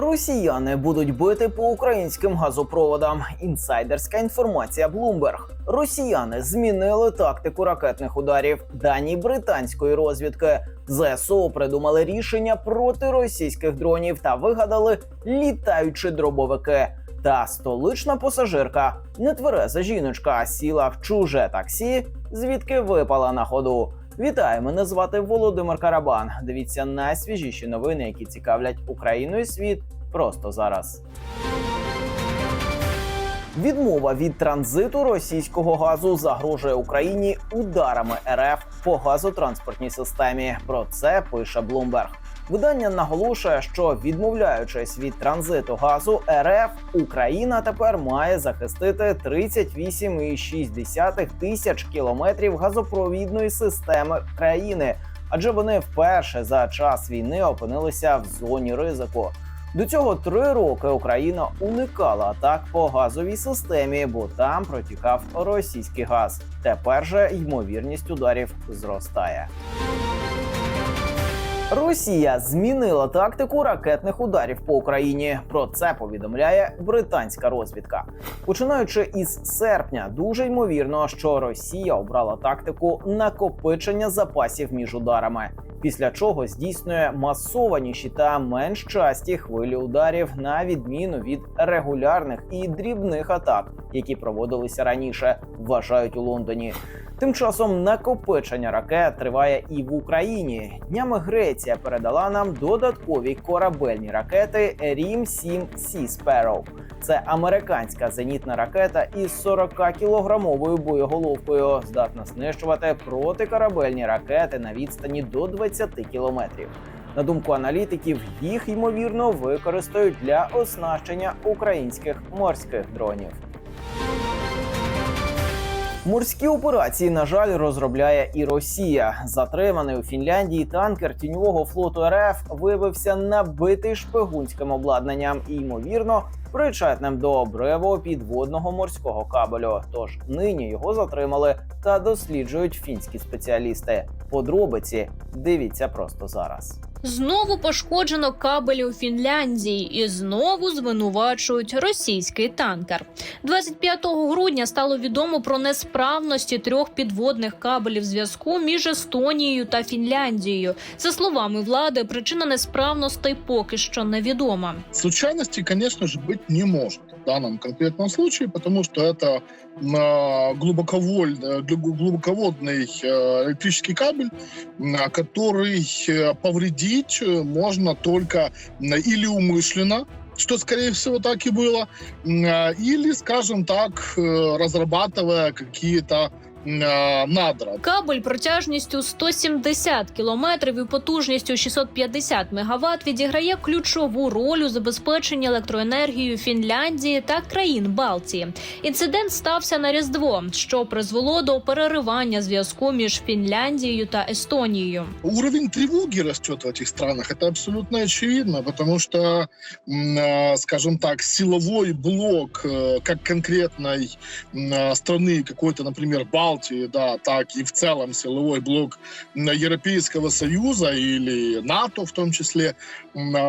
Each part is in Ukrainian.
Росіяни будуть бити по українським газопроводам. Інсайдерська інформація Bloomberg. Росіяни змінили тактику ракетних ударів. Дані британської розвідки. ЗСУ придумали рішення проти російських дронів та вигадали літаючі дробовики. Та столична пасажирка, нетвереза жіночка, сіла в чуже таксі, звідки випала на ходу. Вітаю, мене звати Володимир Карабан. Дивіться найсвіжіші новини, які цікавлять Україну і світ просто зараз. Відмова від транзиту російського газу загрожує Україні ударами РФ по газотранспортній системі. Про це пише Bloomberg. Видання наголошує, що відмовляючись від транзиту газу РФ, Україна тепер має захистити 38,6 тисяч кілометрів газопровідної системи країни, адже вони вперше за час війни опинилися в зоні ризику. До цього три роки Україна уникала атак по газовій системі, бо там протікав російський газ. Тепер же ймовірність ударів зростає. Росія змінила тактику ракетних ударів по Україні. Про це повідомляє британська розвідка. Починаючи із серпня, дуже ймовірно, що Росія обрала тактику накопичення запасів між ударами, після чого здійснює масованіші та менш часті хвилі ударів на відміну від регулярних і дрібних атак, які проводилися раніше, вважають у Лондоні. Тим часом накопичення ракет триває і в Україні. Днями Греція передала нам додаткові корабельні ракети Рім 7 Sea Sparrow. Це американська зенітна ракета із 40 кілограмовою боєголовкою, здатна знищувати протикорабельні ракети на відстані до 20 кілометрів. На думку аналітиків, їх ймовірно використають для оснащення українських морських дронів. Морські операції, на жаль, розробляє і Росія. Затриманий у Фінляндії танкер тіньового флоту РФ виявився набитий шпигунським обладнанням і, ймовірно, причетним до обриву підводного морського кабелю. Тож нині його затримали та досліджують фінські спеціалісти. Подробиці дивіться просто зараз. Знову пошкоджено кабелі у Фінляндії і знову звинувачують російський танкер. 25 грудня стало відомо про несправності трьох підводних кабелів зв'язку між Естонією та Фінляндією. За словами влади, причина несправностей поки що невідома. Случайностей, конечно же, быть не может в данном конкретном случае, потому что это а, глубоковоль- э, глуб- глубоководный э, электрический кабель, на который э, повредить э, можно только м, или умышленно, что, скорее всего, так и было, м, а, или, скажем так, э, разрабатывая какие-то м, а, надра. Кабель протяжністю 170 кілометрів і потужністю 650 мегаватт відіграє ключову роль у забезпеченні електроенергією Фінляндії та країн Балтії. Інцидент стався на Різдво, що призвело до переривання зв'язку між Фінляндією та Естонією. Уровень тревоги растет в этих странах, это абсолютно очевидно, потому что, м, э, скажем так, силовой блок э, как конкретной м, э, страны, какой-то, например, Балтии, да, так и в целом силовой блок м, Европейского Союза или НАТО в том числе, м, э,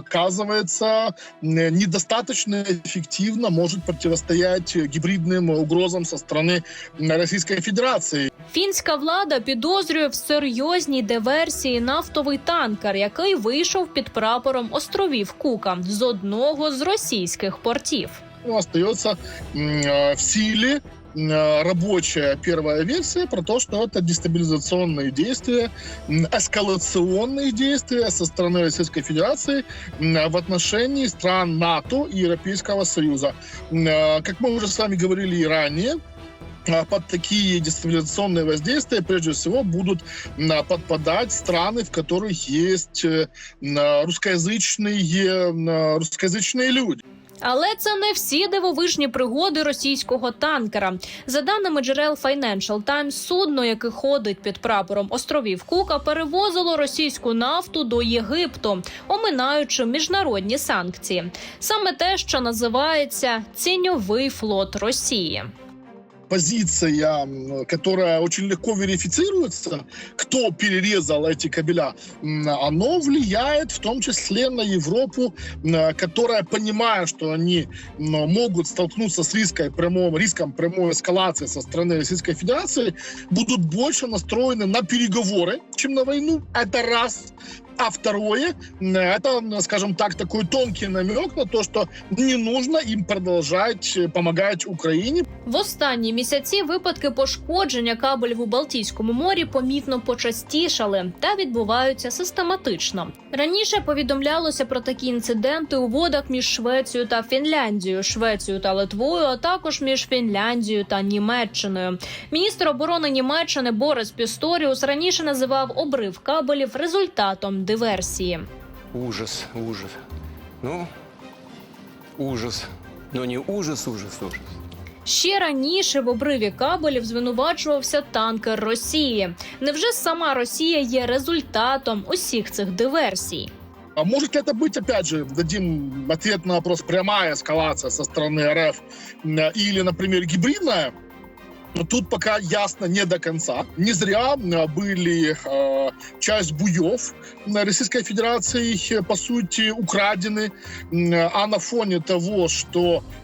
оказывается м, недостаточно эффективно может противостоять гибридным угрозам со стороны м, Российской Федерации. Фінська влада підозрює в серйозній диверсії нафтовий танкер, який вийшов під прапором островів Кука з одного з російських портів. ну, остается м, э, в силе м, э, рабочая первая версия про то, что это дестабилизационные действия, эскалационные действия со стороны Российской Федерации в отношении стран НАТО и Европейского Союза. Э, Как мы уже с вами говорили и ранее, а, под такие дестабилизационные воздействия прежде всего будут подпадать страны, в которых есть э, русскоязычные, русскоязычные люди. Але це не всі дивовижні пригоди російського танкера. За даними джерел Financial Times, судно, яке ходить під прапором островів Кука, перевозило російську нафту до Єгипту, оминаючи міжнародні санкції. Саме те, що називається ціньовий флот Росії позиция, м, которая очень легко верифицируется, кто перерезал эти кабеля, м, оно влияет в том числе на Европу, м, которая, понимая, что они м, могут столкнуться с риском прямого, риском прямой эскалации со стороны Российской Федерации, будут больше настроены на переговоры, чем на войну. Это раз. А второе, это, скажем так, такой тонкий намек на то, что не нужно им продолжать э, помогать Украине, В останні місяці випадки пошкодження кабелів у Балтійському морі помітно почастішали та відбуваються систематично. Раніше повідомлялося про такі інциденти у водах між Швецією та Фінляндією, Швецією та Литвою, а також між Фінляндією та Німеччиною. Міністр оборони Німеччини Борис Пісторіус раніше називав обрив кабелів результатом диверсії. Ужас, ужас. Ну, ужас. Но не ужас, ужас, ужас. Ще раніше в обриві кабелів звинувачувався танкер Росії. Невже сама Росія є результатом усіх цих диверсій? А может ли это быть, опять же, дадим ответ на вопрос, прямая эскалация со стороны РФ м, или, например, гибридная? Но тут пока ясно не до конца. Не зря м, были э, часть буев на Российской Федерации, э, по сути, украдены. М, А на фоне того, что м, э,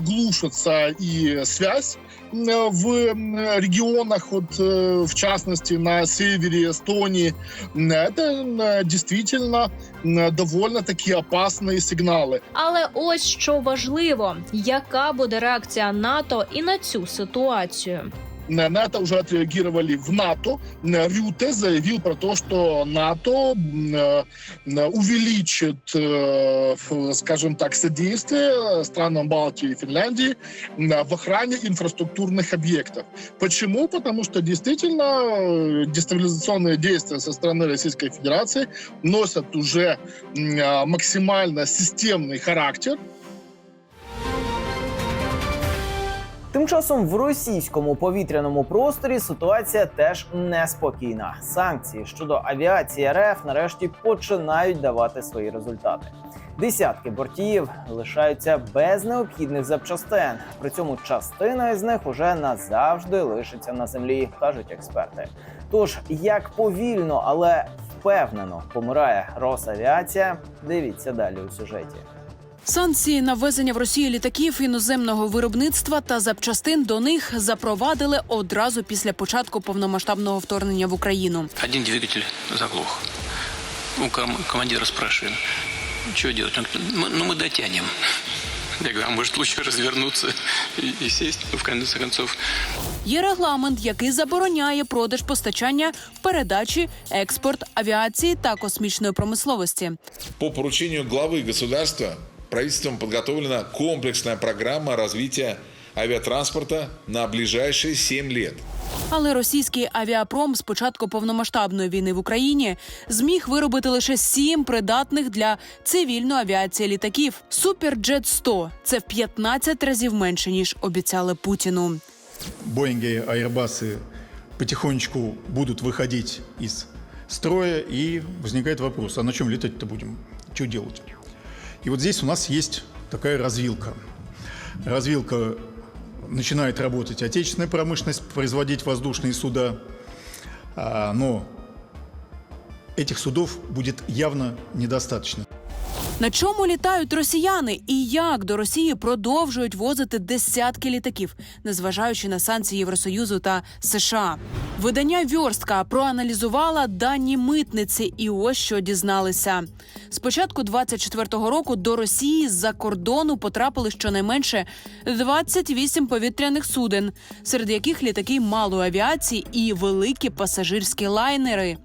глушится и связь м, в м, регионах, вот, э, в частности, на севере Эстонии, м, это м, действительно м, довольно-таки опасные сигналы. Але ось що важливо: яка буде реакція НАТО і на цю ситуацію? На на это уже отреагировали в НАТО. Рюте заявил про то, что НАТО э, увеличит, э, скажем так, содействие странам Балтии и Финляндии в охране инфраструктурных объектов. Почему? Потому что действительно э, дестабилизационные действия со стороны Российской Федерации носят уже максимально системный характер. Тим часом в російському повітряному просторі ситуація теж неспокійна. Санкції щодо авіації РФ нарешті починають давати свої результати. Десятки бортів лишаються без необхідних запчастин. При цьому частина із них уже назавжди лишиться на землі, кажуть експерти. Тож як повільно, але впевнено помирає Росавіація, дивіться далі у сюжеті. Санкції на ввезення в Росію літаків іноземного виробництва та запчастин до них запровадили одразу після початку повномасштабного вторгнення в Україну. Один двигатель заглох. У ком- командира спрашиваем, что делать? Он говорит, «Мы- ну мы дотянем. Я говорю, а может лучше развернуться и, и сесть, ну, в конце концов. Є регламент, який забороняє продаж постачання, передачі, експорт авіації та космічної промисловості. По поручению главы государства правительством подготовлена комплексная программа развития авиатранспорта на ближайшие 7 лет. Але російський авіапром з початку повномасштабної війни в Україні зміг виробити лише сім придатних для цивільної авіації літаків. Суперджет 100 – це в 15 разів менше ніж обіцяли Путіну. Боинги, Airbus потихонечку будут выходить из строя, и возникает вопрос, а на чем летать-то будем? Что делать? И вот здесь у нас есть такая развилка. Развилка начинает работать отечественная промышленность, производить воздушные суда, а, но этих судов будет явно недостаточно. На чому літають росіяни і як до Росії продовжують возити десятки літаків, незважаючи на санкції Євросоюзу та США? Видання Вьорстка проаналізувала дані митниці, і ось що дізналися. З початку 24-го року до Росії з-за кордону потрапили щонайменше 28 повітряних суден, серед яких літаки малої авіації і великі пасажирські лайнери.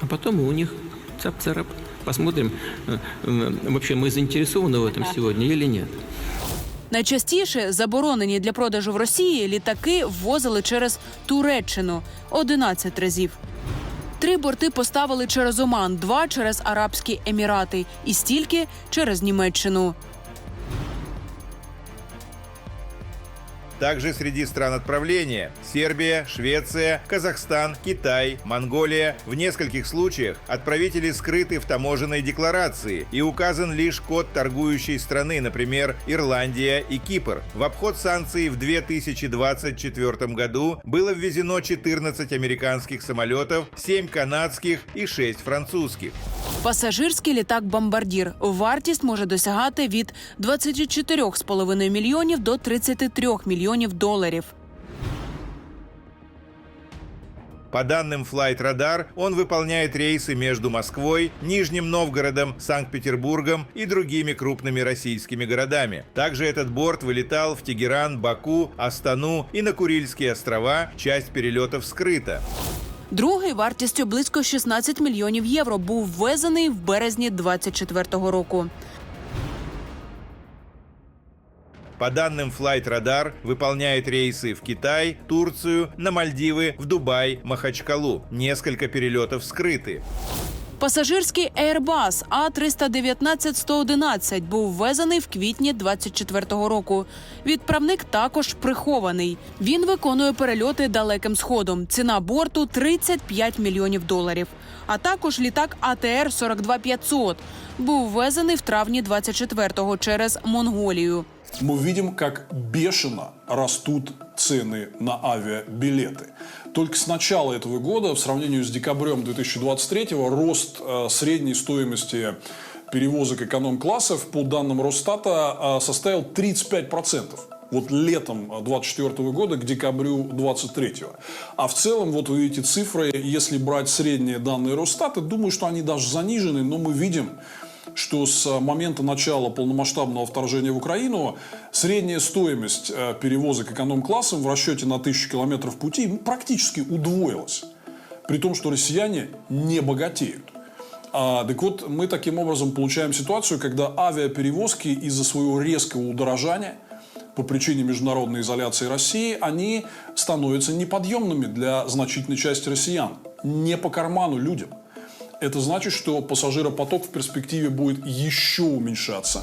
А потом мы у них цап-царап Посмотрим, э, э, вообще мы заинтересованы в этом сегодня или нет. Найчастіше заборонені для продажу в Росії літаки ввозили через Туреччину 11 разів. Три борти поставили через Оман, два через Арабські Емірати і стільки через Німеччину. Также среди стран отправления – Сербия, Швеция, Казахстан, Китай, Монголия. В нескольких случаях отправители скрыты в таможенной декларации и указан лишь код торгующей страны, например, Ирландия и Кипр. В обход санкций в 2024 году было ввезено 14 американских самолетов, 7 канадских и 6 французских. Пасажирський літак Бомбардір. Вартість може досягати від 24,5 мільйонів до 33 мільйонів доларів. По данным Flight Radar, он выполняет рейсы между Москвой, Нижним Новгородом, Санкт-Петербургом и другими крупными российскими городами. Также этот борт вылетал в Тегеран, Баку, Астану и на Курильские острова. Часть перелетов скрыта. Другий вартістю близько 16 мільйонів євро був ввезений в березні 24-го року. По данным Flight Radar, выполняет рейсы в Китай, Турцию, на Мальдивы, в Дубай, Махачкалу. Несколько перелетов скрыты. Пасажирський Airbus А319-111 був ввезений в квітні 24-го року. Відправник також прихований. Він виконує перельоти далеким сходом. Ціна борту 35 мільйонів доларів. А також літак АТР 42500 був ввезений в травні 24-го через Монголію. мы видим, как бешено растут цены на авиабилеты. Только с начала этого года, в сравнении с декабрем 2023, рост э, средней стоимости перевозок эконом-классов по данным Росстата э, составил 35%. Вот летом 2024 года к декабрю 2023. А в целом, вот вы видите цифры, если брать средние данные Росстата, думаю, что они даже занижены, но мы видим, что с момента начала полномасштабного вторжения в Украину средняя стоимость э, перевозок эконом-классом в расчете на тысячу километров пути практически удвоилась. При том, что россияне не богатеют. А, так вот, мы таким образом получаем ситуацию, когда авиаперевозки из-за своего резкого удорожания по причине международной изоляции России, они становятся неподъемными для значительной части россиян. Не по карману людям. Это значит, что пассажиропоток в перспективе будет еще уменьшаться.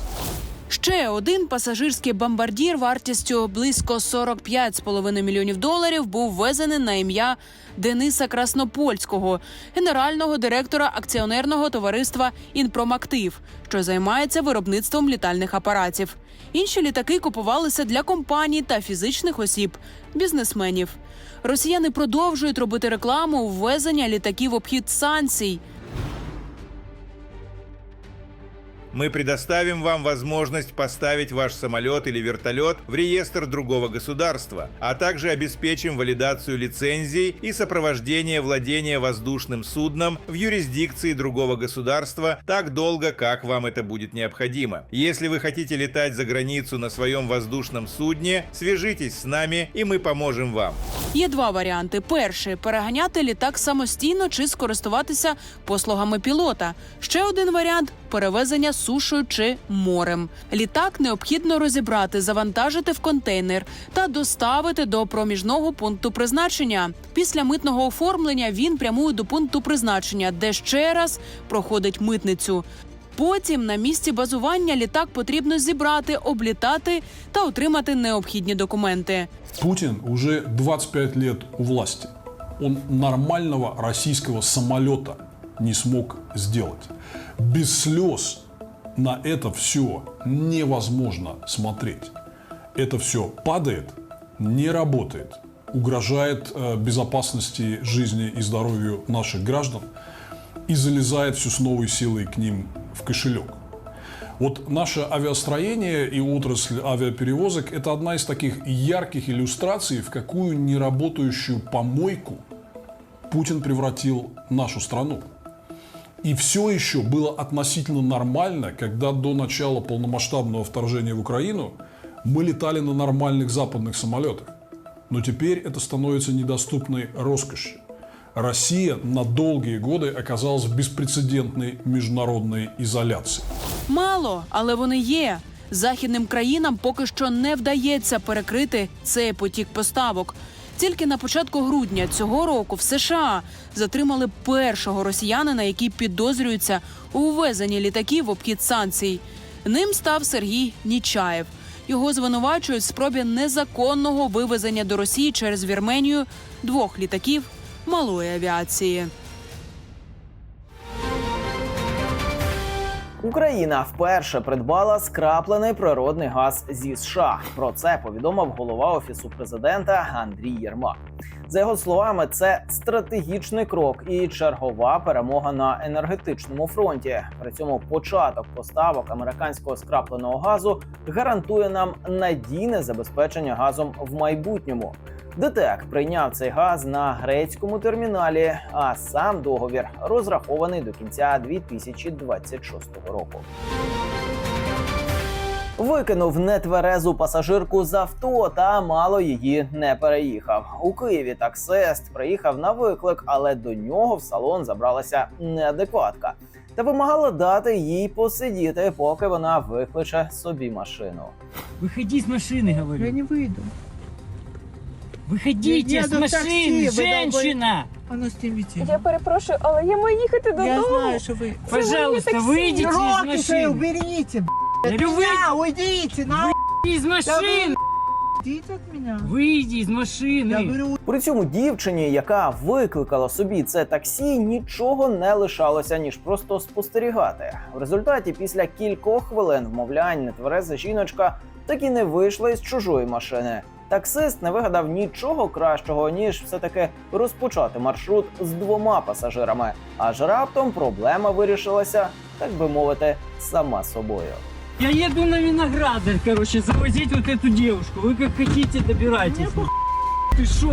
Ще один пасажирський бомбардір вартістю близько 45,5 мільйонів доларів був ввезений на ім'я Дениса Краснопольського, генерального директора акціонерного товариства Інпромактив, що займається виробництвом літальних апаратів. Інші літаки купувалися для компаній та фізичних осіб, бізнесменів. Росіяни продовжують робити рекламу ввезення літаків обхід санкцій. Мы предоставим вам возможность поставить ваш самолет или вертолет в реестр другого государства, а также обеспечим валидацию лицензий и сопровождение владения воздушным судном в юрисдикции другого государства так долго, как вам это будет необходимо. Если вы хотите летать за границу на своем воздушном судне, свяжитесь с нами, и мы поможем вам. Є два варіанти: перший переганяти літак самостійно чи скористуватися послугами пілота. Ще один варіант перевезення сушою чи морем. Літак необхідно розібрати, завантажити в контейнер та доставити до проміжного пункту призначення. Після митного оформлення він прямує до пункту призначення, де ще раз проходить митницю. Потім на місці базування літак потрібно зібрати, облітати та отримати необхідні документи. Путин уже 25 лет у власти. Он нормального российского самолета не смог сделать. Без слез на это все невозможно смотреть. Это все падает, не работает, угрожает э, безопасности жизни и здоровью наших граждан и залезает все с новой силой к ним в кошелек. Вот наше авиастроение и отрасль авиаперевозок – это одна из таких ярких иллюстраций, в какую неработающую помойку Путин превратил нашу страну. И все еще было относительно нормально, когда до начала полномасштабного вторжения в Украину мы летали на нормальных западных самолетах. Но теперь это становится недоступной роскошью. Россия на долгие годы оказалась в беспрецедентной международной изоляции. Мало, але вони є. Західним країнам поки що не вдається перекрити цей потік поставок. Тільки на початку грудня цього року в США затримали першого росіянина, який підозрюється у ввезенні літаків в обхід санкцій. Ним став Сергій Нічаєв. Його звинувачують в спробі незаконного вивезення до Росії через Вірменію двох літаків малої авіації. Україна вперше придбала скраплений природний газ зі США. Про це повідомив голова офісу президента Андрій Єрмак. За його словами, це стратегічний крок і чергова перемога на енергетичному фронті. При цьому початок поставок американського скрапленого газу гарантує нам надійне забезпечення газом в майбутньому. ДТЕК прийняв цей газ на грецькому терміналі, а сам договір розрахований до кінця 2026 року. Викинув нетверезу пасажирку з авто та мало її не переїхав. У Києві таксист приїхав на виклик, але до нього в салон забралася неадекватка та вимагала дати їй посидіти, поки вона викличе собі машину. Выходи из машины, говорю. Я не выйду. Выходите Я из еду в такси, машины, вы женщина! А ну зніміть. Я перепрошую, але я маю їхати додому. Я знаю, що ви... Пожалуйста, такси. выйдите из Руки свої машины! уберите, б***ь. Говорю, От меня уйдите, на Из машины! уйдите от меня. Выйди из Я машины! говорю, При цьому дівчині, яка викликала собі це таксі, нічого не лишалося ніж просто спостерігати. В результаті, після кількох хвилин вмовлянь, нетвереза жіночка так і не вийшла із чужої машини. Таксист не вигадав нічого кращого, ніж все-таки розпочати маршрут з двома пасажирами. Аж раптом проблема вирішилася, так би мовити, сама собою. Я еду на виноградарь, короче, завозить вот эту девушку. Вы как хотите, добирайтесь. Ты шо?